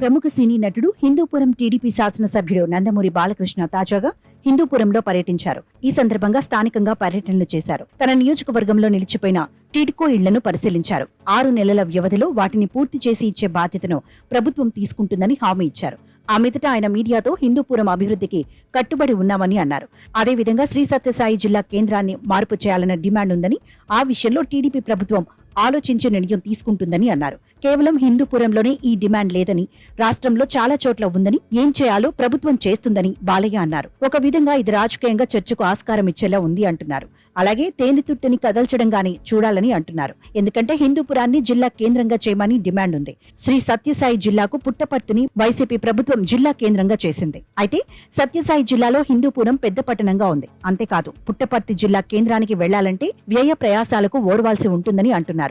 ప్రముఖ సినీ నటుడు హిందూపురం టీడీపీ శాసనసభ్యుడు నందమూరి బాలకృష్ణ తాజాగా హిందూపురంలో పర్యటించారు. ఈ సందర్భంగా స్థానికంగా పర్యటనలు చేశారు. తన నియోజకవర్గంలో నిలిచిపోయిన టిడ్కో ఇళ్ళను పరిశీలించారు. ఆరు నెలల వ్యవధిలో వాటిని పూర్తి చేసి ఇచ్చే బాధ్యతను ప్రభుత్వం తీసుకుంటుందని హామీ ఇచ్చారు. ఆ మీదట ఆయన మీడియాతో హిందూపురం అభివృద్ధికి కట్టుబడి ఉన్నామని అన్నారు. అదేవిధంగా శ్రీ సత్యసాయి జిల్లా కేంద్రాన్ని మార్పు చేయాలన్న డిమాండ్ ఉందని ఆ విషయంలో టీడీపీ ప్రభుత్వం ఆలోచించి నిర్ణయం తీసుకుంటుందని అన్నారు. కేవలం హిందూపురంలోనే ఈ డిమాండ్ లేదని రాష్ట్రంలో చాలా చోట్ల ఉందని ఏం చేయాలో ప్రభుత్వం చేస్తుందని బాలయ్య అన్నారు. ఒక విధంగా ఇది రాజకీయంగా చర్చకు ఆస్కారం ఇచ్చేలా ఉంది అంటున్నారు. అలాగే తేనెతుట్టని కదల్చడంగానే చూడాలని అంటున్నారు. ఎందుకంటే హిందూపురాన్ని జిల్లా కేంద్రంగా చేయమని డిమాండ్ ఉంది. శ్రీ సత్యసాయి జిల్లాకు పుట్టపర్తిని వైసీపీ ప్రభుత్వం జిల్లా కేంద్రంగా చేసింది. అయితే సత్యసాయి జిల్లాలో హిందూపురం పెద్ద పట్టణంగా ఉంది. అంతేకాదు పుట్టపర్తి జిల్లా కేంద్రానికి వెళ్ళాలంటే వ్యయ ప్రయాసాలకు ఓడవాల్సి ఉంటుందని అంటున్నారు.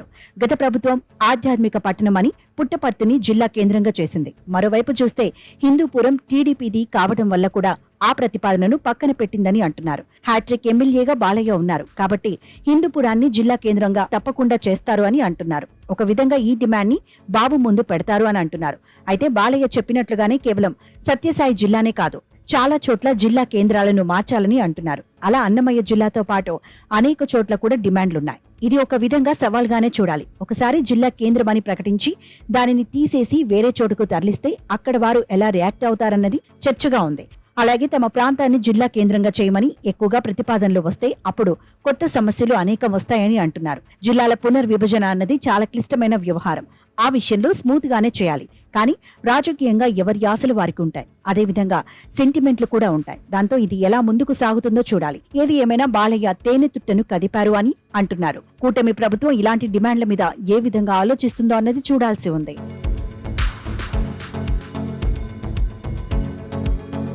గత ప్రభుత్వం ఆధ్యాత్మిక పట్టణమని పుట్టపర్తిని జిల్లా కేంద్రంగా చేసింది. మరోవైపు చూస్తే హిందూపురం టీడీపీది కావడం వల్ల కూడా ఆ ప్రతిపాదనను పక్కన పెట్టిందని అంటున్నారు. హ్యాట్రిక్ ఎమ్మెల్యేగా బాలయ్య ఉన్నారు. కాబట్టి హిందూపురాన్ని జిల్లా కేంద్రంగా తప్పకుండా చేస్తారు అని అంటున్నారు. ఒక విధంగా ఈ డిమాండ్ని బాబు ముందు పెడతారు అని అంటున్నారు. అయితే బాలయ్య చెప్పినట్లుగానే కేవలం సత్యసాయి జిల్లానే కాదు చాలా చోట్ల జిల్లా కేంద్రాలను మార్చాలని అంటున్నారు. అలా అన్నమయ్య జిల్లాతో పాటు అనేక చోట్ల కూడా డిమాండ్లున్నాయి. ఇది ఒక విధంగా సవాల్గానే చూడాలి. ఒకసారి జిల్లా కేంద్రం అని ప్రకటించి దానిని తీసేసి వేరే చోటుకు తరలిస్తే అక్కడ వారు ఎలా రియాక్ట్ అవుతారన్నది చర్చగా ఉంది. అలాగే తమ ప్రాంతాన్ని జిల్లా కేంద్రంగా చేయమని ఎక్కువగా ప్రతిపాదనలు వస్తే అప్పుడు కొత్త సమస్యలు అనేకం వస్తాయని అంటున్నారు. జిల్లాల పునర్విభజన అన్నది చాలా క్లిష్టమైన వ్యవహారం. ఆ విషయంలో స్మూత్ గానే చేయాలి. కానీ రాజకీయంగా ఎవరి ఆశలు వారికి ఉంటాయి. అదేవిధంగా సెంటిమెంట్లు కూడా ఉంటాయి. దాంతో ఇది ఎలా ముందుకు సాగుతుందో చూడాలి. ఏది ఏమైనా బాలయ్య తేనె తుట్టను కదిపారు అని అంటున్నారు. కూటమి ప్రభుత్వం ఇలాంటి డిమాండ్ల మీద ఏ విధంగా ఆలోచిస్తుందో అన్నది చూడాల్సి ఉంది.